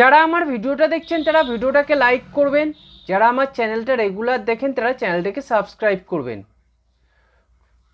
যারা আমার ভিডিওটা দেখছেন, তারা ভিডিওটাকে লাইক করবেন। যারা আমার চ্যানেলটা রেগুলার দেখেন, তারা চ্যানেলটাকে সাবস্ক্রাইব করবেন।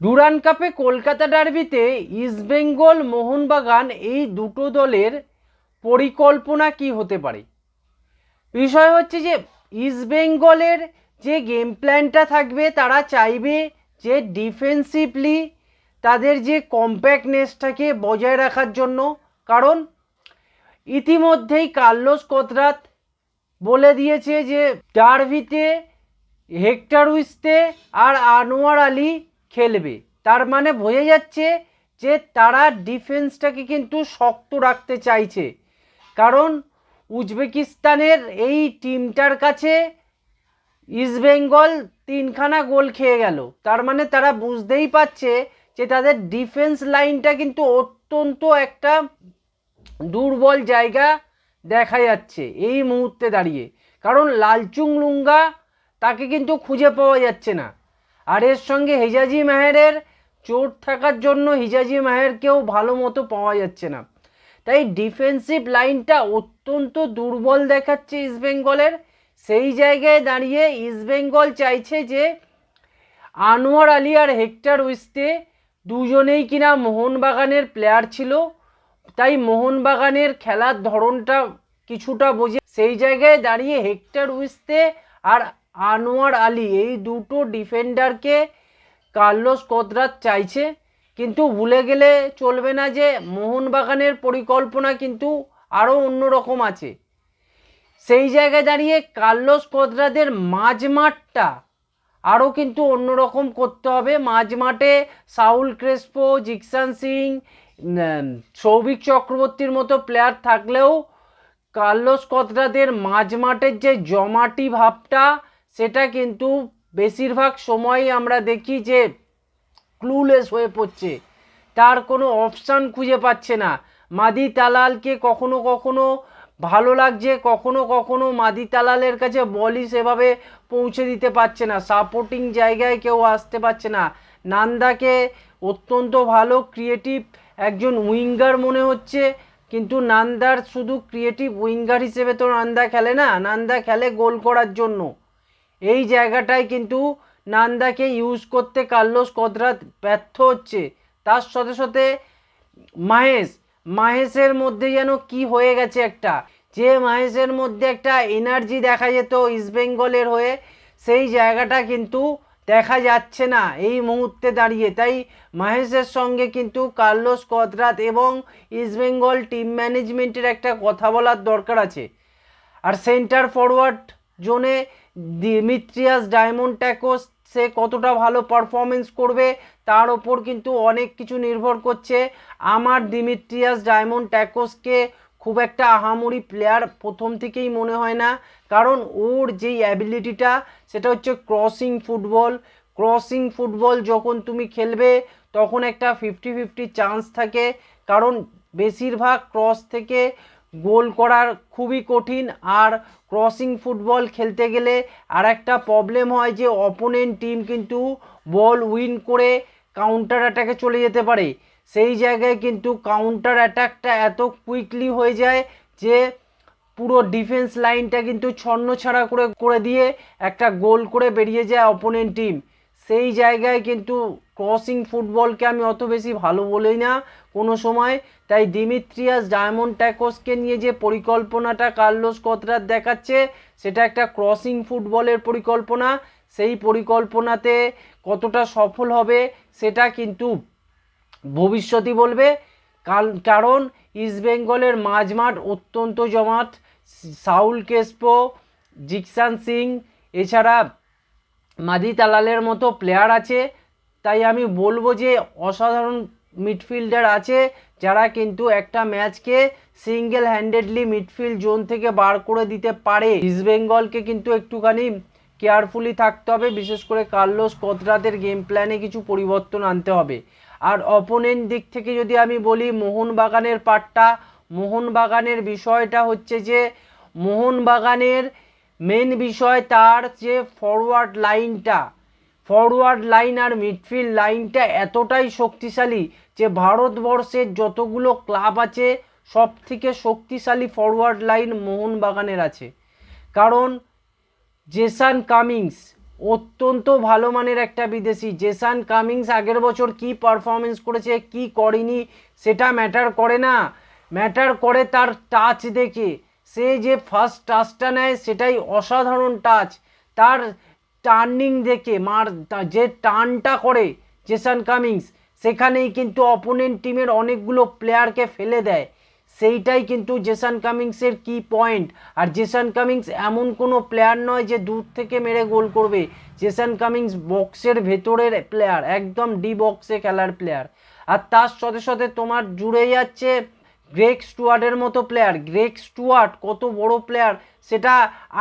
ডুরান কাপে কলকাতা ডার্বিতে ইস্টবেঙ্গল মোহনবাগান এই দুটো দলের পরিকল্পনা কি হতে পারে? বিষয় হচ্ছে যে ইস্টবেঙ্গলের যে গেম প্ল্যানটা থাকবে, তারা চাইবে যে ডিফেন্সিভলি তাদের যে কম্প্যাক্টনেসটাকে বজায় রাখার জন্য। কারণ ইতিমধ্যেই কার্লোস কোতরাত বলে দিয়েছে যে ডারভিতে হেক্টর উইস্তে আর আনোয়ার আলী খেলবে। তার মানে বোঝা যাচ্ছে যে তারা ডিফেন্সটাকে কিন্তু শক্ত রাখতে চাইছে। কারণ উজবেকিস্তানের এই টিমটার কাছে ইস্টবেঙ্গল তিনখানা গোল খেয়ে গেল। তার মানে তারা বুঝতেই পারছে যে তাদের ডিফেন্স লাইনটা কিন্তু অত্যন্ত একটা দুর্বল জায়গা দেখা যাচ্ছে এই মুহূর্তে দাঁড়িয়ে। কারণ লালচুং লুঙ্গা তাকে কিন্তু খুঁজে পাওয়া যাচ্ছে না। আর এর সঙ্গে হিজাজি মাহেরের চোট থাকার জন্য হিজাজি মাহেরকেও ভালো মতো পাওয়া যাচ্ছে না। তাই ডিফেন্সিভ লাইনটা অত্যন্ত দুর্বল দেখাচ্ছে ইস্টবেঙ্গলের সেই জায়গায় দাঁড়িয়ে ইস্টবেঙ্গল চাইছে যে আনোয়ার আলী আর হেক্টর উইস্তে দুজনেই কিনা মোহনবাগানের প্লেয়ার ছিল। তাই মোহনবাগানের খেলার ধরনটা কিছুটা বোঝে। সেই জায়গায় দাঁড়িয়ে হেক্টর উইস্তে আর আনোয়ার আলী এই দুটো ডিফেন্ডারকে কার্লোস কোতরাত চাইছে। কিন্তু ভুলে গেলে চলবে না যে মোহনবাগানের পরিকল্পনা কিন্তু আরও অন্যরকম আছে। সেই জায়গায় দাঁড়িয়ে কার্লোস কোতরাদের মাঝমাঠটা আরও কিন্তু অন্যরকম করতে হবে। মাঝমাঠে সাউল ক্রেসপো, জিকসান সিং সৌভিক চক্রবর্তীর মতো প্লেয়ার থাকলেও কার্লোস কতরাদের মাঝমাঠের যে জমাটি ভাবটা, সেটা কিন্তু বেশিরভাগ সময়ই আমরা দেখি যে ক্লুলেস হয়ে পড়ছে। তার কোনো অপশান খুঁজে পাচ্ছে না। মাদি তালালকে কখনো কখনো ভালো লাগছে, কখনো কখনো মাদি তালালের কাছে বলই সেভাবে পৌঁছে দিতে পারছে না। সাপোর্টিং জায়গায় কেউ আসতে পারছে না। নান্দাকে অত্যন্ত ভালো ক্রিয়েটিভ একজন উইঙ্গার মনে হচ্ছে, কিন্তু নান্দার শুধু ক্রিয়েটিভ উইঙ্গার হিসেবে তো নান্দা খেলে না, নান্দা খেলে গোল করার জন্য। এই জায়গাটায় কিন্তু নান্দাকে ইউজ করতে কার্লোস কদরাত ব্যর্থ হচ্ছে। তার সাথে সাথে মাহেশ, মাহেশের মধ্যে যেন কি হয়ে গেছে একটা? যে মাহেশের মধ্যে একটা এনার্জি দেখা যেত ইস্টবেঙ্গলের হয়ে, সেই জায়গাটা কিন্তু দেখা যাচ্ছে না এই মুহূর্তে দাঁড়িয়ে। তাই মাহেশের সঙ্গে কিন্তু কার্লোস কদরাত এবং ইস্টবেঙ্গল টিম ম্যানেজমেন্টের একটা কথা বলার দরকার আছে। আর সেন্টার ফরওয়ার্ড জোনে দিমিত্রিয়াস ডায়মন্ড ট্যাকোস, সে কতটা ভালো পারফরমেন্স করবে তার ওপর কিন্তু অনেক কিছু নির্ভর করছে। আমার দিমিত্রিয়াস ডায়মন্ড ট্যাকোসকে খুব একটা আহামরি প্লেয়ার প্রথম থেকেই মনে হয় না। কারণ ওর যেই অ্যাবিলিটিটা সেটা হচ্ছে ক্রসিং ফুটবল ক্রসিং ফুটবল যখন তুমি খেলবে, তখন একটা ফিফটি ফিফটি চান্স থাকে। কারণ বেশিরভাগ ক্রস থেকে গোল করার খুবই কঠিন। আর ক্রসিং ফুটবল খেলতে গেলে আর একটা প্রবলেম হয় যে অপোনেন্ট টিম কিন্তু বল উইন করে কাউন্টার অ্যাটাকে চলে যেতে পারে। সেই জায়গায় কিন্তু কাউন্টার অ্যাটাকটা এত কুইকলি হয়ে যায় যে পুরো ডিফেন্স লাইনটা কিন্তু ছন্ন ছাড়া করে করে দিয়ে একটা গোল করে বেরিয়ে যায় অপোনেন্ট টিম সেই জায়গায় কিন্তু ক্রসিং ফুটবলকে আমি অত বেশি ভালো বলি না কোনো সময়। তাই দিমিত্রিয়াস ডায়মন্ড ট্যাকোসকে নিয়ে যে পরিকল্পনাটা কার্লোস কতরাত দেখাচ্ছে, সেটা একটা ক্রসিং ফুটবলের পরিকল্পনা। সেই পরিকল্পনাতে কতটা সফল হবে, সেটা কিন্তু ভবিষ্যতই বলবে। কারণ ইস্টবেঙ্গলের মাঝমাঠ অত্যন্ত জমাট। সাউল কেসপো, জিকসান সিং, এছাড়া মাদি তালালের মতো প্লেয়ার আছে। তাই আমি বলব যে অসাধারণ মিডফিল্ডার আছে যারা কিন্তু একটা ম্যাচকে সিঙ্গেল হ্যান্ডেডলি মিডফিল্ড জোন থেকে বার করে দিতে পারে। ইস্টবেঙ্গলকে কিন্তু একটুখানি কেয়ারফুলি থাকতে হবে, বিশেষ করে কার্লোস কতরাতের গেম প্ল্যানে কিছু পরিবর্তন আনতে হবে। আর অপোনেন্ট দিক থেকে যদি আমি বলি, মোহনবাগানের পার্টটা মোহনবাগানের বিষয়টা হচ্ছে যে, মোহনবাগানের মেন বিষয় তার যে ফরওয়ার্ড লাইনটা ফরওয়ার্ড লাইন আর মিডফিল্ড লাইনটা এতটাই শক্তিশালী যে ভারতবর্ষের যতগুলো ক্লাব আছে সব থেকে শক্তিশালী ফরওয়ার্ড লাইন মোহনবাগানের আছে। কারণ জেসান কামিংস অত্যন্ত ভালো মানের একটা বিদেশি। জেসান কামিংস আগের বছর কি পারফরমেন্স করেছে, কি করেনি, সেটা ম্যাটার করে না। ম্যাটার করে তার টাচ দেখে। সে যে ফার্স্ট টাচটা নেয়, সেটাই অসাধারণ টাচ তার টার্নিং দেখে, মার যে টার্নটা করে জেসান কামিংস সেখানেই কিন্তু অপোনেন্ট টিমের অনেকগুলো প্লেয়ারকে ফেলে দেয়। সেইটাই কিন্তু জেসান কামিংসের কি পয়েন্ট আর জেসান কামিংস এমন কোনো প্লেয়ার নয় যে দূর থেকে মেরে গোল করবে। জেসান কামিংস বক্সের ভেতরের প্লেয়ার একদম ডি বক্সে খেলার প্লেয়ার আর তার সাথে সাথে তোমার জুড়ে যাচ্ছে গ্রেক স্টুয়ার্ডের মতো প্লেয়ার গ্রেক স্টুয়ার্ট কত বড় প্লেয়ার সেটা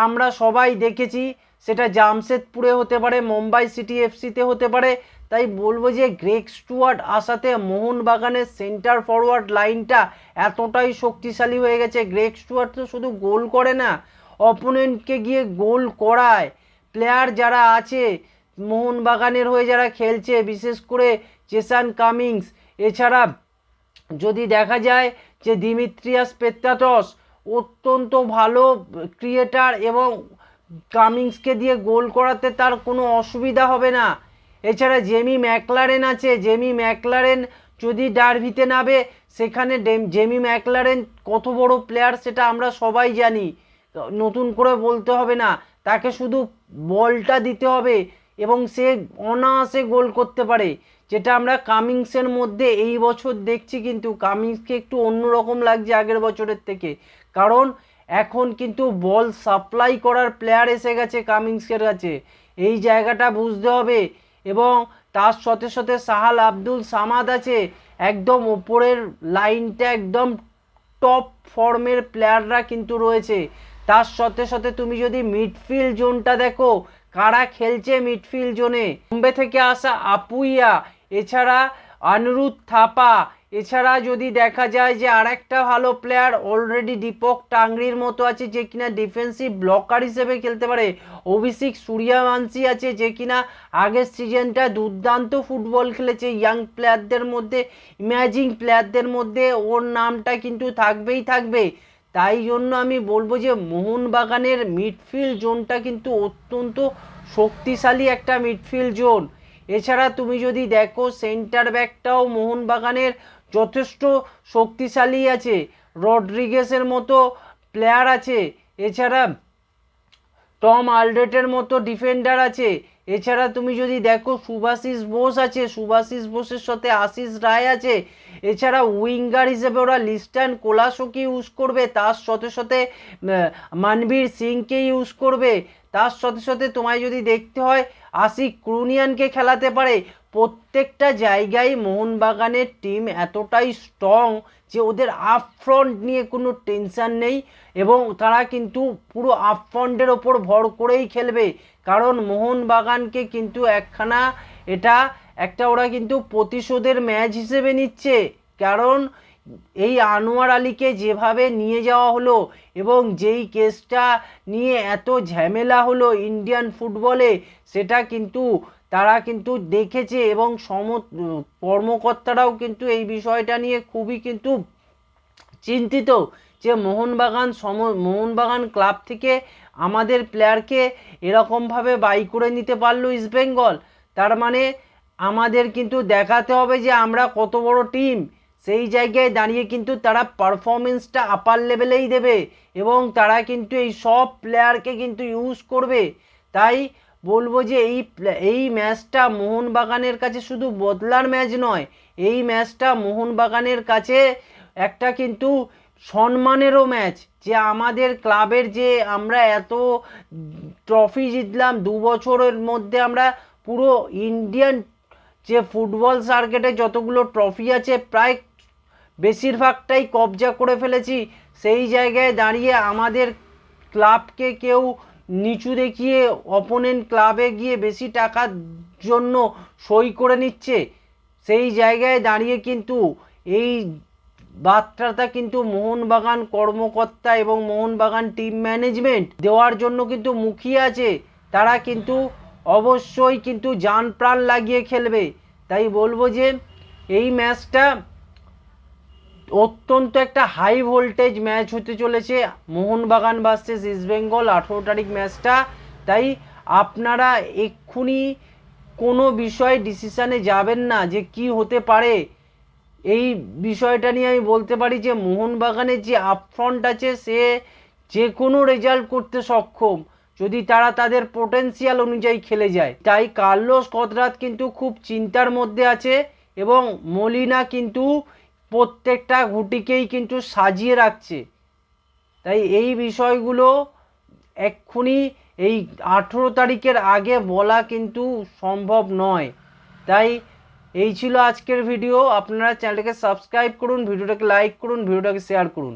আমরা সবাই দেখেছি, সেটা জামশেদপুরে হতে পারে, মুম্বাই সিটি এফসিতে হতে পারে, তাই বলব যে গ্রেক স্টুয়ার্ট আসাতে মোহনবাগানের সেন্টার ফরওয়ার্ড লাইনটা এতটাই শক্তিশালী হয়ে গেছে, গ্রেক স্টুয়ার্ড তো শুধু গোল করে না অপোনেন্টকে গিয়ে গোল করায় প্লেয়ার যারা আছে, মোহনবাগানের হয়ে যারা খেলছে, বিশেষ করে চেসান কামিংস, এছাড়া যদি দেখা যায় যে দিমিত্রিয়াস পেত্রাটস অত্যন্ত ভালো ক্রিয়েটার এবং কামিংসকে দিয়ে গোল করাতে তার কোনো অসুবিধা হবে না। এছাড়া জেমি ম্যাকলারেন আছে। জেমি ম্যাকলারেন যদি ডারভিতে নাবে সেখানে জেমি ম্যাকলারেন কত বড় প্লেয়ার সেটা আমরা সবাই জানি। নতুন করে বলতে হবে না। তাকে শুধু বলটা দিতে হবে এবং সে অনায়াসে গোল করতে পারে। যেটা আমরা কামিংসের মধ্যে এই বছর দেখছি কিন্তু কামিংসকে একটু অন্যরকম লাগছে আগের বছরের থেকে। কারণ এখন কিন্তু বল সাপ্লাই করার প্লেয়ার এসে গেছে কামিংসের কাছে। এই জায়গাটা বুঝতে হবে এবং তার সাথে সাথে সাহাল আব্দুল সামাদ আছে। একদম ওপরের লাইনটা একদম টপ ফর্মের প্লেয়াররা কিন্তু রয়েছে। তার সাথে সাথে তুমি যদি মিডফিল্ড জোনটা দেখো, কারা খেলছে মিডফিল্ড জোনে বোম্বে থেকে আসা আপুইয়া। এছাড়া অনিরুদ্ধ থাপা, এছাড়া যদি দেখা যায় যে আরেকটা ভালো প্লেয়ার অলরেডি দীপক টাংরির মতো আছে যে কিনা ডিফেন্সিভ ব্লকার হিসেবে খেলতে পারে। অভিষেক সূর্যবংশী আছে যে কিনা আগের সিজনটা দুর্দান্ত ফুটবল খেলেছে ইয়াং প্লেয়ারদের মধ্যে ইম্যাজিং প্লেয়ারদের মধ্যে। ওর নামটা কিন্তু থাকবেই থাকবে। তাই জন্য আমি বলব যে মোহনবাগানের মিডফিল্ড জোনটা কিন্তু অত্যন্ত শক্তিশালী একটা মিডফিল্ড জোন এছাড়া তুমি যদি দেখো সেন্টার ব্যাকটাও মোহনবাগানের যথেষ্ট শক্তিশালী আছে। রড্রিগেসের মতো প্লেয়ার আছে। এছাড়া টম আলডেটের মতো ডিফেন্ডার আছে। এছাড়া তুমি যদি দেখো সুভাশিস বোস আছে সুভাশিস বোসের সাথে আশিস রায় আছে। এছাড়া উইঙ্গার হিসেবে ওরা লিস্টান কোলাসোকে ইউজ করবে? তার সাথে সাথে মানবীর সিংকে ইউজ করবে। তার সাথে সাথে তোমায় যদি দেখতে হয়, আশিক ক্রুনিয়ানকে খেলাতে পারে। প্রত্যেকটা জায়গায় মোহনবাগানের টিম এতটাই স্ট্রং যে ওদের আপ ফ্রন্ট নিয়ে কোনো টেনশন নেই এবং তারা কিন্তু পুরো আপ ফ্রন্টের ওপর ভর করেই খেলবে। কারণ মোহনবাগানকে কিন্তু একখানা এটা একটা ওরা কিন্তু প্রতিশোধের ম্যাচ হিসেবে নিচ্ছে। কারণ এই আনোয়ার আলীকে যেভাবে নিয়ে যাওয়া হলো এবং যেই কেসটা নিয়ে এত ঝামেলা হলো ইন্ডিয়ান ফুটবলে, সেটা কিন্তু তারা কিন্তু দেখেছে এবং সম, কর্মকর্তারাও কিন্তু এই বিষয়টা নিয়ে খুবই কিন্তু চিন্তিত যে মোহনবাগান সম, মোহনবাগান ক্লাব থেকে আমাদের প্লেয়ারকে এরকমভাবে বাই করে নিতে পারল ইস্টবেঙ্গল। তার মানে আমাদের কিন্তু দেখাতে হবে যে আমরা কত বড় টিম। সেই জায়গায় দাঁড়িয়ে কিন্তু তারা পারফরমেন্সটা আপার লেভেলেই দেবে এবং তারা কিন্তু এই সব প্লেয়ারকে কিন্তু ইউজ করবে। তাই বলব যে এই এই ম্যাচটা মোহনবাগানের কাছে শুধু বদলার ম্যাচ নয়, এই ম্যাচটা মোহনবাগানের কাছে একটা কিন্তু সম্মানেরও ম্যাচ যে আমাদের ক্লাবের যে আমরা এত ট্রফি জিতলাম, দু বছরের মধ্যে আমরা পুরো ইন্ডিয়ান যে ফুটবল সার্কেটে যতগুলো ট্রফি আছে, প্রায় বেশিরভাগটাই কবজা করে ফেলেছি। সেই জায়গায় দাঁড়িয়ে আমাদের ক্লাবকে কেউ নিচু দেখিয়ে অপোনেন্ট ক্লাবে গিয়ে বেশি টাকার জন্য সই করে নিচ্ছে। সেই জায়গায় দাঁড়িয়ে কিন্তু এই বার্তাটা কিন্তু মোহনবাগান কর্মকর্তা এবং মোহনবাগান টিম ম্যানেজমেন্ট দেওয়ার জন্য কিন্তু মুখিয়ে আছে। তারা কিন্তু অবশ্যই কিন্তু যান প্রাণ লাগিয়ে খেলবে। তাই বলব যে, এই ম্যাচটা অত্যন্ত একটা হাই ভোল্টেজ ম্যাচ হতে চলেছে। মোহনবাগান ভার্সেস ইস্টবেঙ্গল আঠেরো তারিখ ম্যাচটা। তাই আপনারা এক্ষুনি কোনো বিষয়ে ডিসিশানে যাবেন না যে কি হতে পারে। এই বিষয়টা নিয়ে আমি বলতে পারি যে, মোহনবাগানের যে আপফ্রন্ট আছে, সে যে কোনো রেজাল্ট করতে সক্ষম। যদি তারা তাদের পোটেন্সিয়াল অনুযায়ী খেলে যায়। তাই কার্লোস কদরাত কিন্তু খুব চিন্তার মধ্যে আছে এবং মলিনা কিন্তু প্রত্যেকটা ঘুটিকেই কিন্তু সাজিয়ে রাখছে। তাই এই বিষয়গুলো এক্ষুনি এই আঠেরো তারিখের আগে বলা কিন্তু সম্ভব নয়। তাই এই ছিল আজকের ভিডিও। আপনারা চ্যানেলটাকে সাবস্ক্রাইব করুন, ভিডিওটাকে লাইক করুন, ভিডিওটাকে শেয়ার করুন।